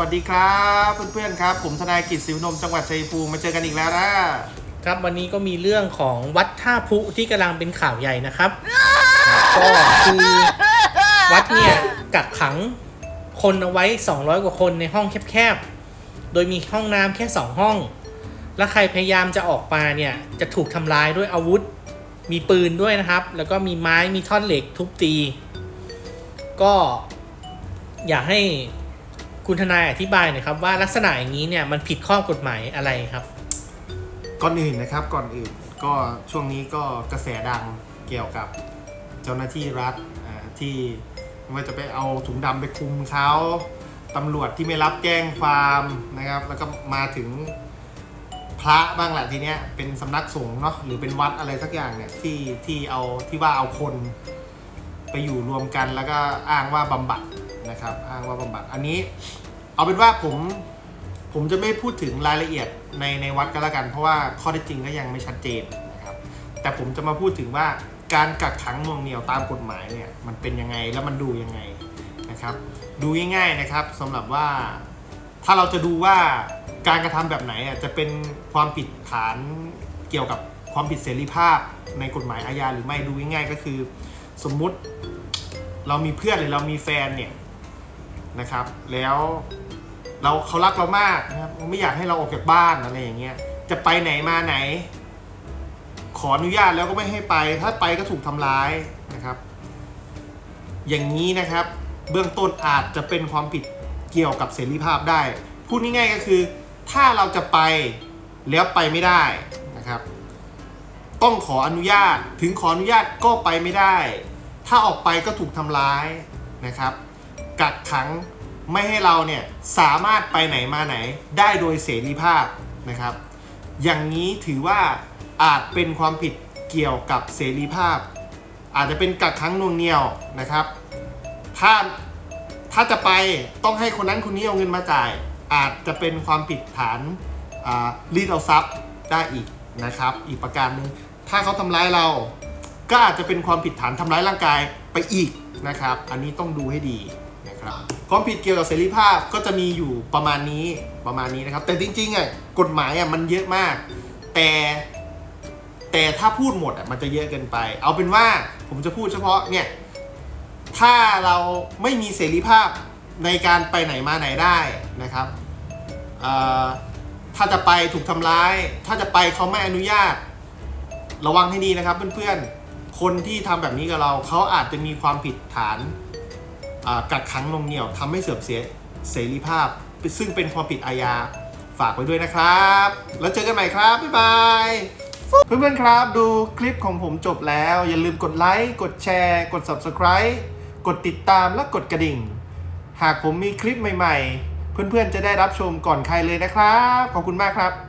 วัสดีครับเพื่อนๆครับ ผมทนายกิตศิวนมจังหวัดชัยภูมิมาเจอกันอีกแล้วนะครับวันนี้ก็มีเรื่องของวัดท่าพุที่กำลังเป็นข่าวใหญ่นะครับก็คือวัดเนี่ยกักขังคนเอาไว้ 200 กว่าคนในห้องแคบๆ โดยมีห้องน้ำแค่ 2 ห้อง และใครพยายามจะออกมาเนี่ยจะถูกทำร้ายด้วยอาวุธ มีปืนด้วยนะครับ แล้วก็มีไม้มีท่อนเหล็กทุบตี ก็อยากให้ คุณทนายอธิบายหน่อยครับว่าลักษณะอย่างนี้เนี่ยมันผิดข้อกฎหมายอะไรครับ ก่อนอื่นนะครับก่อนอื่นก็ช่วงนี้ก็กระแสดังเกี่ยวกับเจ้าหน้าที่รัฐที่ว่าจะไปเอาถุงดำไปคุมเขาตำรวจที่ไม่รับแจ้งความนะครับ แล้วก็มาถึงพระบ้างแหละทีเนี้ยเป็นสำนักสงฆ์เนาะหรือเป็นวัดอะไรสักอย่างเนี่ยที่ที่เอาที่ว่าเอาคนไปอยู่รวมกันแล้วก็อ้างว่าบำบัด นะครับอ้างว่าบำบัดอันนี้ เอาเป็นว่าผมผมจะไม่พูดถึงรายละเอียดในในวัดก็แล้วกัน เพราะว่าข้อเท็จจริงก็ยังไม่ชัดเจนนะครับแต่ผมจะมาพูดถึงว่าการกักขังน่วงเหนียวตามกฎหมายเนี่ยมันเป็นยังไงแล้วมันดูยังไงนะครับ ดูง่ายๆนะครับสำหรับว่าถ้าเราจะดูว่าการกระทำแบบไหนอะจะเป็นความผิดฐานเกี่ยวกับความผิดเสรีภาพในกฎหมายอาญาหรือไม่ดูง่ายๆก็คือ สมมุติเรามีเพื่อนหรือเรามีแฟนเนี่ย นะครับ แล้วเราเขารักเรามากนะครับไม่อยากให้เราออกจากบ้านอะไรอย่างเงี้ยจะไปไหนมาไหน ขออนุญาตแล้วก็ไม่ให้ไป ถ้าไปก็ถูกทำร้ายนะครับ อย่างนี้นะครับ เบื้องต้นอาจจะเป็นความผิดเกี่ยวกับเสรีภาพได้ พูดง่ายๆก็คือ ถ้าเราจะไปแล้วไปไม่ได้นะครับ ต้องขออนุญาตถึงขออนุญาตก็ไปไม่ได้ ถ้าออกไปก็ถูกทำร้ายนะครับ กักขังไม่ให้เราเนี่ยสามารถไปไหนมาไหนได้โดยเสรีภาพนะครับ อย่างนี้ถือว่าอาจเป็นความผิดเกี่ยวกับเสรีภาพ อาจจะเป็นกักขังนวงเหนียวนะครับ ถ้าถ้าจะไปต้องให้คนนั้นคนนี้เอาเงินมาจ่าย อาจจะเป็นความผิดฐานรีดเอาทรัพย์ได้อีกนะครับ อีกประการหนึ่งถ้าเขาทำร้ายเรา ก็อาจจะเป็นความผิดฐานทำร้ายร่างกายไปอีกนะครับ อันนี้ต้องดูให้ดี นะครับความผิดเกี่ยวกับเสรีภาพก็จะมีอยู่ประมาณนี้ประมาณนี้นะครับ แต่จริงๆอะกฎหมายอะมันเยอะมาก แต่แต่ถ้าพูดหมดอะมันจะเยอะเกินไป เอาเป็นว่าผมจะพูดเฉพาะเนี่ยถ้าเราไม่มีเสรีภาพในการไปไหนมาไหนได้นะครับถ้าจะไปถูกทำร้าย ถ้าจะไปเขาไม่อนุญาต ระวังให้ดีนะครับเพื่อนๆคนที่ทำแบบนี้กับเราเขาอาจจะมีความผิดฐาน กักขังหนงเหนี่ยวทำให้เสื่อมเสียเสรีภาพ ซึ่งเป็นความผิดอาญาฝากไว้ด้วยนะครับ แล้วเจอกันใหม่ครับ บ๊ายบาย เพื่อนๆครับดูคลิปของผมจบแล้ว อย่าลืมกดไลค์กดแชร์ กด Subscribe กดติดตามและกดกระดิ่ง หากผมมีคลิปใหม่ๆ เพื่อนๆจะได้รับชมก่อนใครเลยนะครับ ขอบคุณมากครับ